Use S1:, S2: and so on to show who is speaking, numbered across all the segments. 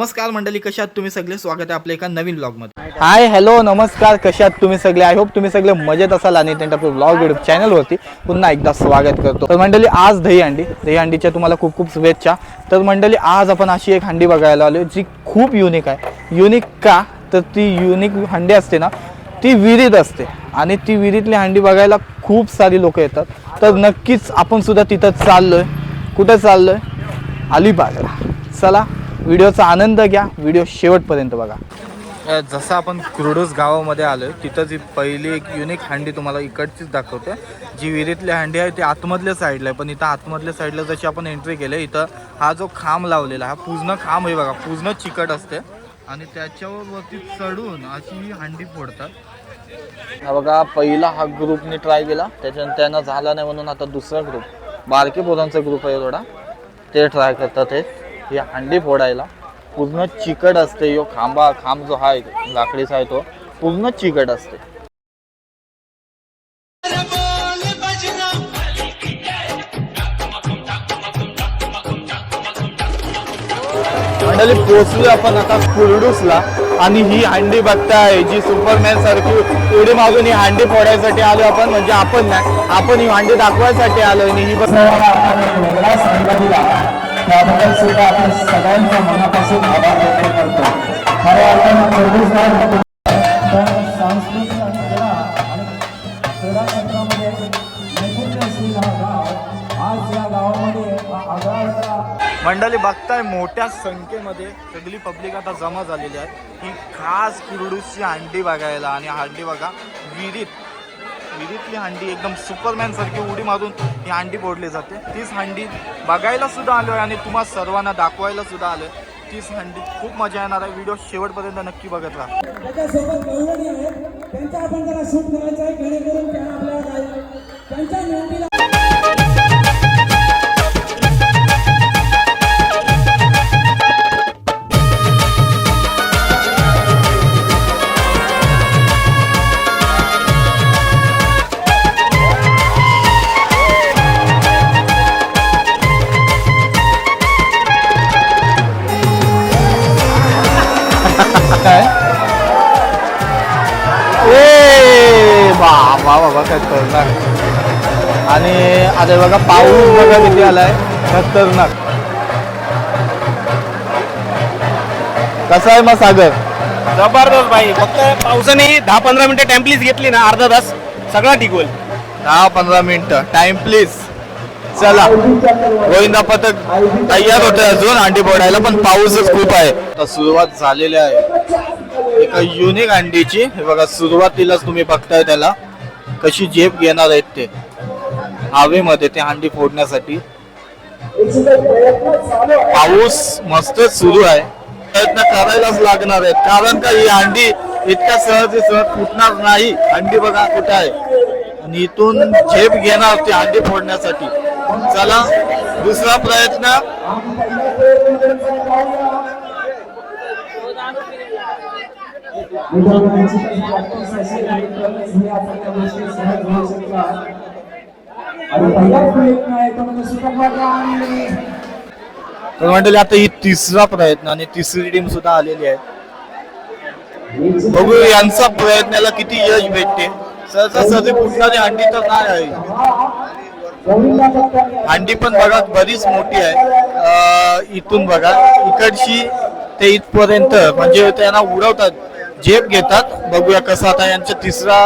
S1: नमस्कार मंडळी कशात तुम्ही सगळे? स्वागत आहे आपल्या एका नवीन ब्लॉगमध्ये
S2: हाय हॅलो नमस्कार कशात तुम्ही सगळे? आय होप तुम्ही सगळे मजेत असाल आणि त्यांच्या आपल्या ब्लॉग युट्यूब चॅनलवरती पुन्हा एकदा स्वागत करतो. तर मंडळी आज दही हंडी. दही हंडीच्या तुम्हाला खूप खूप शुभेच्छा. तर मंडळी आज आपण अशी एक हंडी बघायला आलो जी खूप युनिक आहे. युनिक का? तर ती युनिक हंडी असते ना ती विहिरीत असते. आणि ती विहिरीतली हंडी बघायला खूप सारी लोक येतात. तर नक्कीच आपण सुद्धा तिथं चाललोय. कुठं चाललोय? अलिबागला. चला व्हिडिओचा आनंद घ्या. व्हिडिओ शेवटपर्यंत बघा. जसं आपण क्रुडोस गावामध्ये आलो तिथं जी पहिली एक युनिक हांडी तुम्हाला इकडचीच दाखवते जी विहिरीतली हांडी आहे ती आतमधल्या साईडला आहे. पण इथं आतमधल्या साईडला जशी आपण एंट्री केली इथं हा जो खांब लावलेला हा पूर्ण खांब आहे बघा पूर्ण चिकट असते. आणि त्याच्यावरती चढून अशी ही हांडी फोडतात. हा बघा पहिला हा ग्रुपने ट्राय केला. त्याच्यानंतर त्यांना झाला नाही म्हणून आता दुसरा ग्रुप बारके पोरांचा ग्रुप आहे थोडा ते ट्राय करतात हे. ही हांडी फोडायला. पूर्ण चिकट असते. यो खांबा खांब जो आहे लाकडीचा आहे तो पूर्ण चिकट असते. मंडळी पोचलो आपण आता कुर्डूसला. आणि ही हंडी बघताय जी सुपरमॅन सारखी उडी मागून ही हांडी फोडायसाठी आलो आपण. म्हणजे आपण नाही आपण ही हांडी दाखवायसाठी आलो आणि ही बघ
S3: त्याबद्दल सुद्धा आपण सगळ्यांच्या मनापासून आभार व्यक्त करतो खरं अर्थानं चोवीस होतो तर सांस्कृतिक आणि कला आणि क्रीडा क्षेत्रामध्ये नैपुण्य असलेला हा गाव आज या गावामध्ये
S2: मंडळी बघताय मोठ्या संख्येमध्ये सगळी पब्लिक आता जमा झालेली आहे ही खास कुरडूची हंडी बघायला आणि हंडी बघा विहिरीत विहिरीतली हंडी एकदम सुपरमॅन सारखी उडी मारून ही हंडी फोडली जाते. तीच हंडी बघायला सुद्धा आलो आहे आणि तुम्हा सर्वांना दाखवायला सुद्धा आलोय. तीच हंडी खूप मजा येणार आहे. व्हिडिओ शेवटपर्यंत नक्की बघत राहा.
S3: त्याच्यासोबत गवळणी आहेत. त्यांचा आपण त्याला शूट करायचं आहे. जेणेकरून त्यांना आपल्याला त्यांच्या मेहनतीला
S2: बाबा खतरनाक आणि आता बघा पाऊस बघा किती आलाय. खतरनाक. कसा आहे मग सागर?
S4: जबरदस्त भाई. फक्त पावसाने दहा पंधरा मिनिटं टॅम्पलीच घेतली ना अर्धा तास. सगळा ठीक होईल.
S2: दहा पंधरा मिनिटं. टाइम प्लीज चला. गोविंदा पथक तयार होते अजून अंडी फोडायला पण पाऊसच खूप आहे. आता सुरुवात झालेली आहे. एका युनिक अंडीची. हे बघा सुरुवातीलाच तुम्ही बघताय त्याला. कशी झेप घेणार आहेत ते? हवेमध्ये ते हंडी फोडण्यासाठी. पाऊस मस्त सुरू आहे. प्रयत्न करायलाच लागणार आहेत. कारण का ही हंडी इतक्या सहज सहज फुटणार नाही. हंडी बघा कुठे आहे. आणि इथून झेप घेणार ती हंडी फोडण्यासाठी. चला दुसरा प्रयत्न.
S3: विद्यार्थ्यांची असेल आणि तरच हे आपण त्या गोष्टी सहज होऊ शकतात. आणि प्रयत्न आहे तो म्हणजे
S2: तर मंडळी आता ही तिसरा प्रयत्न आणि तिसरी टीम सुद्धा आलेली आहे. बघू यांचा प्रयत्नाला किती यश भेटते. सहसा सहजी फुटणारी अंडी तर नाही आहे. अंडी पण बघा बरीच मोठी आहे. इथून बघा इकडची ते इथपर्यंत म्हणजे त्यांना उडवतात. झेप घेतात. बघूया कसं आता यांच्या तिसरा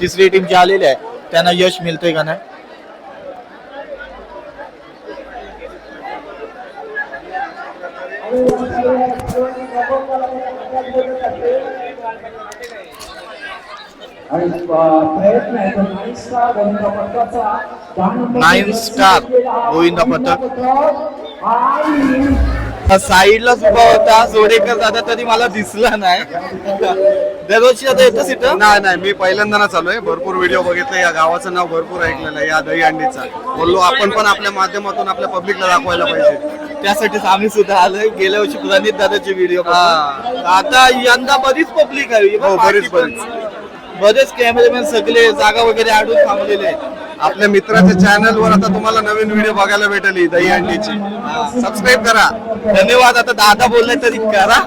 S2: तिसरी टीम जी आलेली आहे त्यांना यश मिळतंय का नाही?
S3: नाईन स्टार गोविंदा
S2: पथक.
S3: आणि
S2: साईडला उभा होता सोडेकर दादा तरी मला दिसला नाही. दरवर्षी आता येतच इथं?
S5: नाही नाही मी पहिल्यांदा ना चालू आहे. भरपूर व्हिडिओ बघितले. या गावाचं नाव भरपूर ऐकलेलं आहे. या दही अंडीचा. बोललो आपण पण आपल्या माध्यमातून आपल्या पब्लिकला दाखवायला पाहिजे.
S2: त्यासाठीच आम्ही सुद्धा आलोय. गेल्या वर्षी प्रणित दादाचे व्हिडिओ आता यंदा बरीच पब्लिक आहे.
S5: हो, बरीच,
S2: बरेच. कॅमेरामॅन सगळे जागा वगैरे आडून थांबलेले आहेत.
S5: आपल्या मित्राच्या चॅनल वर आता तुम्हाला नवीन व्हिडिओ बघायला भेटेल ही दही अंडीची. सबस्क्राईब करा.
S2: धन्यवाद. आता दादा बोलले तरी करा.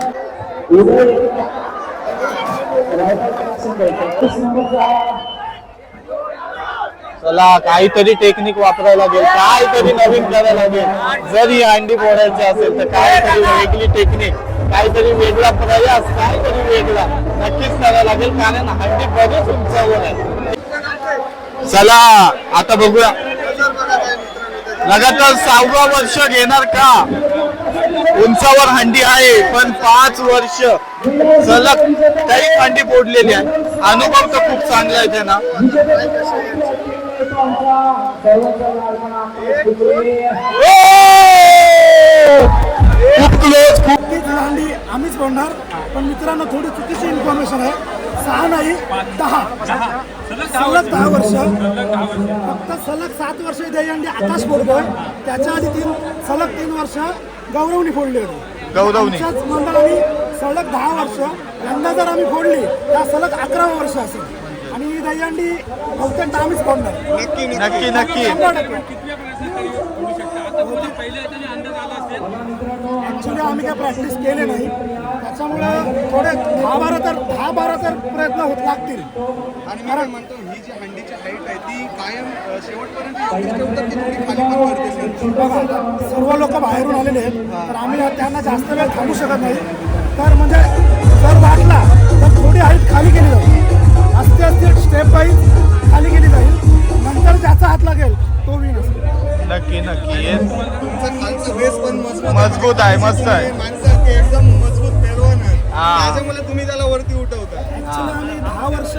S2: चला काहीतरी टेक्निक वापरावं लागेल. काहीतरी नवीन करावं लागेल. जर ही अंडी फोडायची असेल तर काहीतरी वेगळी टेक्निक काहीतरी वेगळा प्रयास काहीतरी वेगळा. नक्कीच करावं लागेल कारण हंडी बरीच उंचावर आहे. चला आता बघूया. लगातार सहावा वर्ष घेणार का? उंचावर हंडी आहे पण पाच वर्ष सलग काही हंडी फोडलेली आहे. अनुभव तर खूप चांगला आहे त्यांना. खूप क्लोज खूप
S6: भांडी आम्हीच बोलणार पण मित्रांनो थोडी चुकीची इन्फॉर्मेशन आहे. सहा नाही दहा. सलग दहा वर्ष. फक्त सलग सात वर्ष दहीहंडी आकाश फोडतोय. त्याच्या आधी तीन सलग तीन वर्ष गौरवनी फोडली होती.
S2: गौरवनी.
S6: आमच्याच मंडळाने सलग दहा वर्ष यंदा जर आम्ही फोडली त्या सलग अकरावं वर्ष असेल. आणि ही दहीहंडी बहुतेक आम्हीच फोडणार.
S2: नक्की नक्की.
S6: शंभर ऍक्च्युली आम्ही काय प्रॅक्टिस केले नाही. त्याच्यामुळे थोडे दहा बारा तर दहा बारा तर प्रयत्न होत लागतील.
S5: आणि मी काय म्हणतो ही जी हंडीची हाईट आहे ती कायम अ, शेवटपर्यंत योग्यच ठेवतात की थोडी खाली पण वरती सरते?
S6: बघा आता सर्व लोक बाहेरून आलेले आहेत. तर आम्ही त्यांना जास्त वेळ थांबू शकत नाही. तर म्हणजे जर वाटला
S2: आहे, मस्त आहे.
S5: तुम्ही माणसं ते एकदम मजबूत पेलवान आहे.
S2: हा.
S5: त्याच्यामुळे तुम्ही त्याला वरती उठवता.
S6: ऍक्च्युली आम्ही दहा वर्ष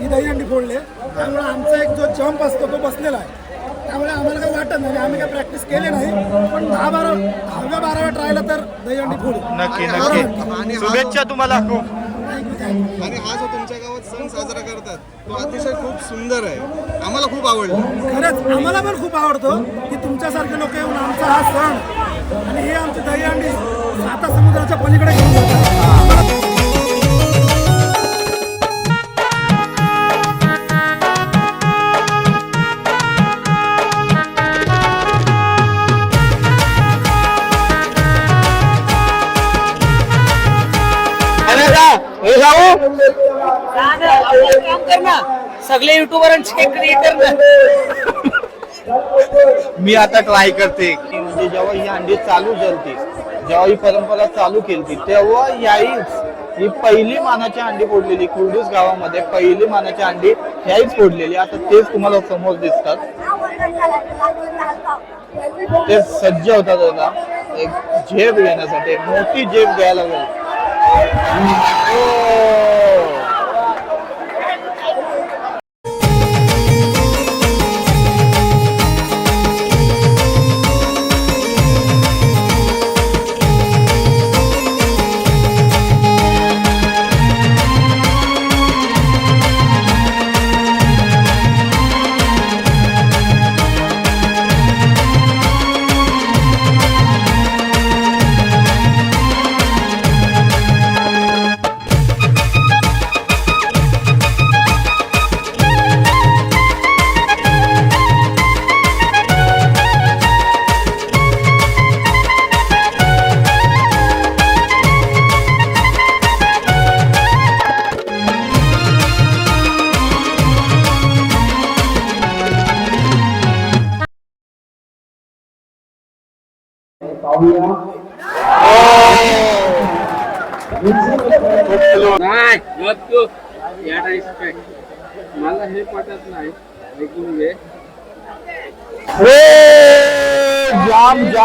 S6: ही दहीहंडी फोडले. त्यामुळे आमचा एक जो जंप असतो तो बसलेला आहे. त्यामुळे आम्हाला काही वाटत नाही. आणि आम्ही काही प्रॅक्टिस केली नाही. पण दहा बारा दहाव्या बाराव्या ट्रायला तर दहीहंडी फोडू
S2: नक्की
S5: आणि
S2: नक्की.
S5: हा- आणि हा-
S2: शुभेच्छा तुम्हाला. खूप.
S5: आणि हा जो तुमच्या गावात सण साजरा करतात तो अतिशय खूप सुंदर आहे. आम्हाला खूप आवडला.
S6: खरंच आम्हाला पण खूप आवडतो की तुमच्यासारखे लोक येऊन आमचा हा सण आणि हे आमची दहीहंडी साता समुद्राच्या पलीकडे घेऊन जातात.
S2: हे जाऊ.
S7: काम कर ना. सगळे युट्यूबरांचे क्रिएटर ना.
S2: मी आता ट्राय करते. की म्हणजे जेव्हा ही अंडी चालू झाली जेव्हा ही परंपरा चालू केली तेव्हा याहीच ही पहिली मानाची अंडी फोडलेली कुर्डूस गावामध्ये पहिली मानाची अंडी ह्याच फोडलेली. आता तेच तुम्हाला समोर दिसतात. ते सज्ज होतात आता एक झेप घेण्यासाठी एक मोठी झेप घ्यायला लागेल.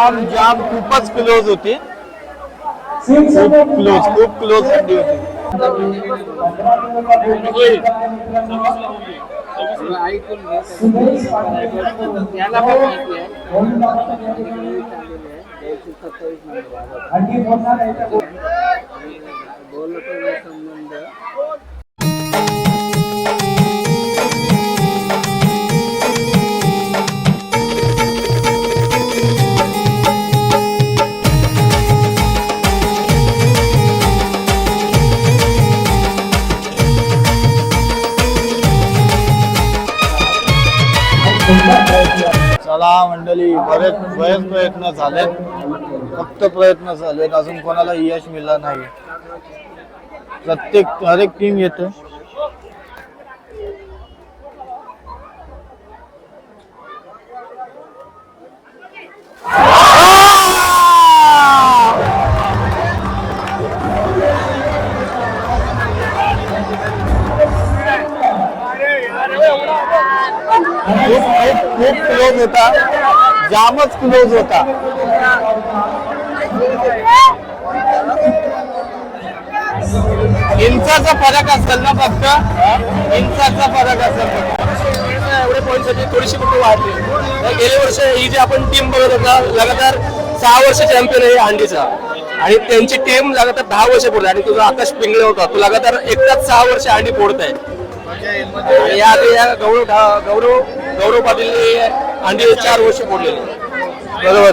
S2: जाम जाम खूपच क्लोज होती. खूप क्लोज खूप क्लोज अंडी होती.
S7: मला
S3: प्रयत्न
S2: मंडळी बरेच बरेच प्रयत्न झालेत. फक्त प्रयत्न झालेत अजून कोणाला यश मिळालं नाही. प्रत्येक हर एक टीम येते खूप खूप खूप क्लोज होता जामच क्लोज होता इंचाचा फरक असेल ना फक्त? इंचाचा फरक असेल फक्त.
S4: एवढे पॉईंटसाठी थोडीशी कुठे वाढली. तर वर्ष ही जी आपण टीम बघत होता लगातार सहा वर्ष चॅम्पियन आहे हांडीचा. आणि त्यांची टीम लगातार दहा वर्ष फोडली आणि तुझा आकाश पिंगळे होता. तो लगातार एकटाच सहा वर्ष हांडी फोडत आहे. या आधी या गौरव गौरव गौरव पाटील हांडी चार वर्ष फोडलेली.
S2: बरोबर.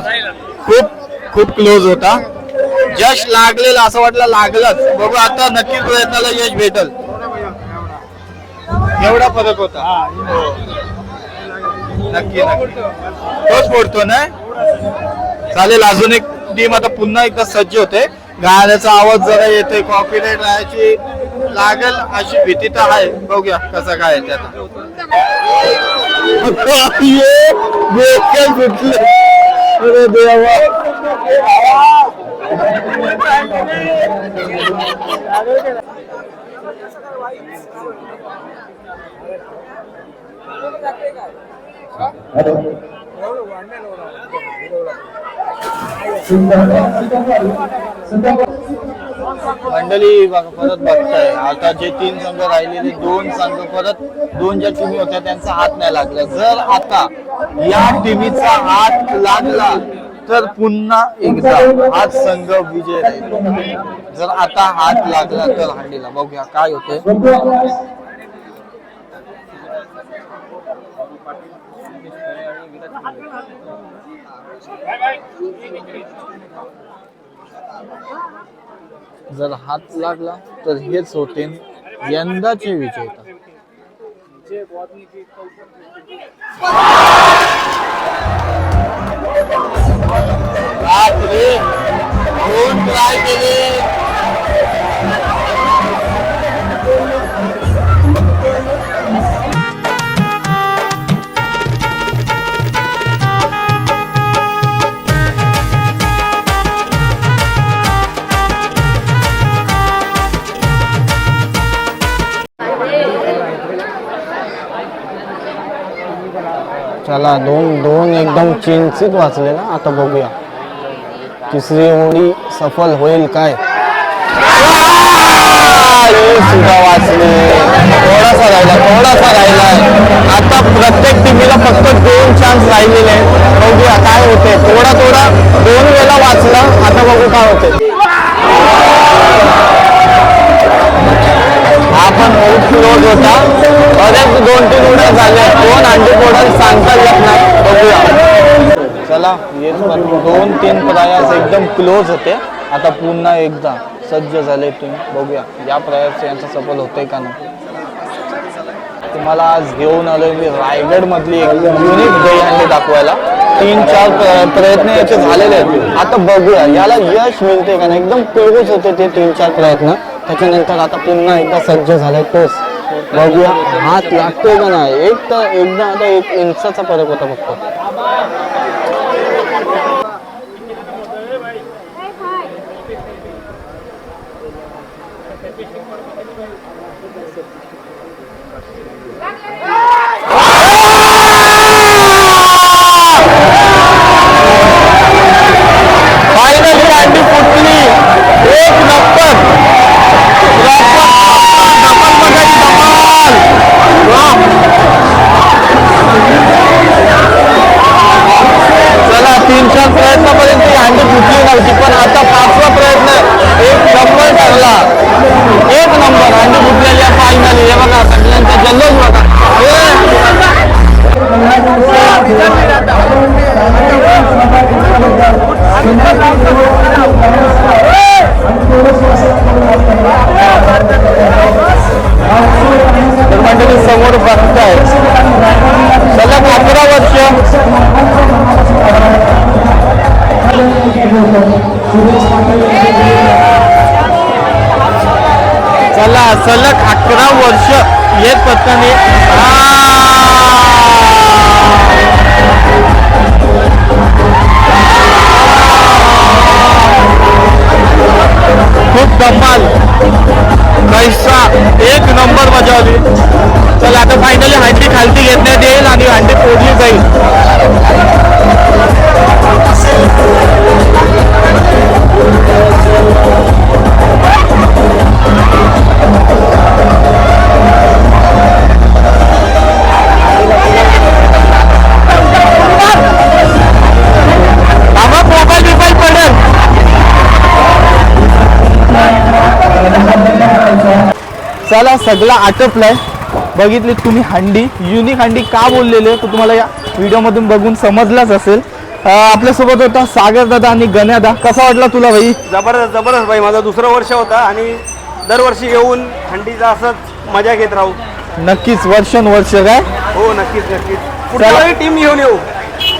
S2: खूप खूप क्लोज होता. यश लागलेलं असं वाटलं लागलंच. बघू आता नक्की प्रयत्नाला यश भेटल. एवढा फरक होता. हो. नक्की नक्की. तोच फोडतो ना? चालेल अजून एक टीम आता पुन्हा एकदा सज्ज होते. गाण्याचा आवाज जरा येतोय कॉपीराईट राहायची. लागेल अशी भीती तर आहे. बघूया कसं काय आहे ते आता ये, डोक्यात सुटलं. अरे देवा. मंडळी परत बघताय. आता जे तीन संघ राहिलेले दोन संघ परत दोन ज्या टीमी होत्या त्यांचा हात नाही लागला. जर आता या टीमीचा हात लागला तर पुन्हा एकदा हाच संघ विजय राहील. जर आता हात लागला तर हांडीला. बघूया काय होते जर हात लागला तर हेच होते यंदाचे विजेता. चला दोन दोन एकदम चिंचित वाचले ना आता बघूया. तिसरी ओळी सफल होईल काय? सुद्धा वाचली. थोडासा राहिला थोडासा राहिला. आता प्रत्येक टीमीला फक्त दोन चान्स राहिलेले बघूया काय होते थोडा थोडा दोन वेळा वाचला आता बघू काय होते हा पण क्लोज होता. बरेच दोन तीन उड्या झाल्या दोन अंडी फोडाल सांगता येत नाही. बघूया. चला येत दोन तीन प्रयास एकदम क्लोज होते. आता पुन्हा एकदा सज्ज झाले तुम्ही. बघूया या प्रयास यांचा सफल होतोय का नाही. तुम्हाला आज घेऊन आलोय मी रायगड मधली एक युनिक दहीहंडी दाखवायला. तीन चार प्रयत्न याचे झालेले आहेत. आता बघूया याला यश मिळते का नाही? एकदम क्लोज होते ते तीन चार प्रयत्न. त्याच्यानंतर आता पुन्हा एकदा सज्ज झालाय तोच. बघूया हात लागतोय का नाही? एक तर एकदा आता एक इंचाचा फरक होता फक्त. सलग अकरा वर्ष येत पत्ताने. खूप धम्माल पैसा एक नंबर बजावली. चला चल आता फायनली हंडी खालती घेतण्यात येईल आणि हंडी फोडली जाईल. चला सगळं आटपलंय. बघितली तुम्ही हंडी. युनिक हंडी का बोललेले तर तुम्हाला या व्हिडिओमधून बघून समजलाच असेल. आपल्यासोबत होता सागर दादा आणि गण्यादा कसा वाटला तुला भाई?
S8: जबरदस्त जबरदस्त भाई. माझा दुसरा वर्ष होता आणि दरवर्षी येऊन हंडीचा असंच मजा घेत राहू.
S2: नक्कीच वर्षानुवर्ष काय?
S8: हो नक्कीच नक्कीच. पुढच्या वेळी टीम घेऊन येऊ.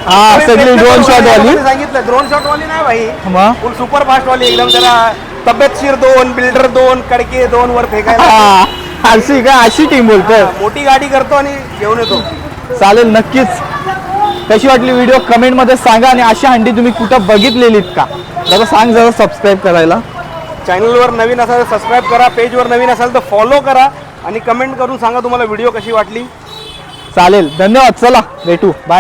S2: हा सगळी ड्रोन शॉट वाली.
S8: सांगितलं ड्रोन शॉट वाली नाही भाई.
S2: मग
S8: सुपर फास्ट वाली एकदम जरा तब्येतशीर दोन बिल्डर दोन कडके दोन वर फेकायला.
S2: हा अशी काय अशी टीम बोलतोय.
S8: मोठी गाडी करतो आणि घेऊन येतो.
S2: चालेल नक्कीच. कशी वाटली व्हिडिओ कमेंटमध्ये सांगा आणि अशी हंडी तुम्ही कुठं बघितलेलीत का? जरा सांग जरा सबस्क्राईब करायला.
S8: चॅनलवर नवीन असाल तर सबस्क्राईब करा पेजवर नवीन असाल तर फॉलो करा आणि कमेंट करून सांगा तुम्हाला व्हिडिओ कशी वाटली.
S2: चालेल. धन्यवाद. चला भेटू. बाय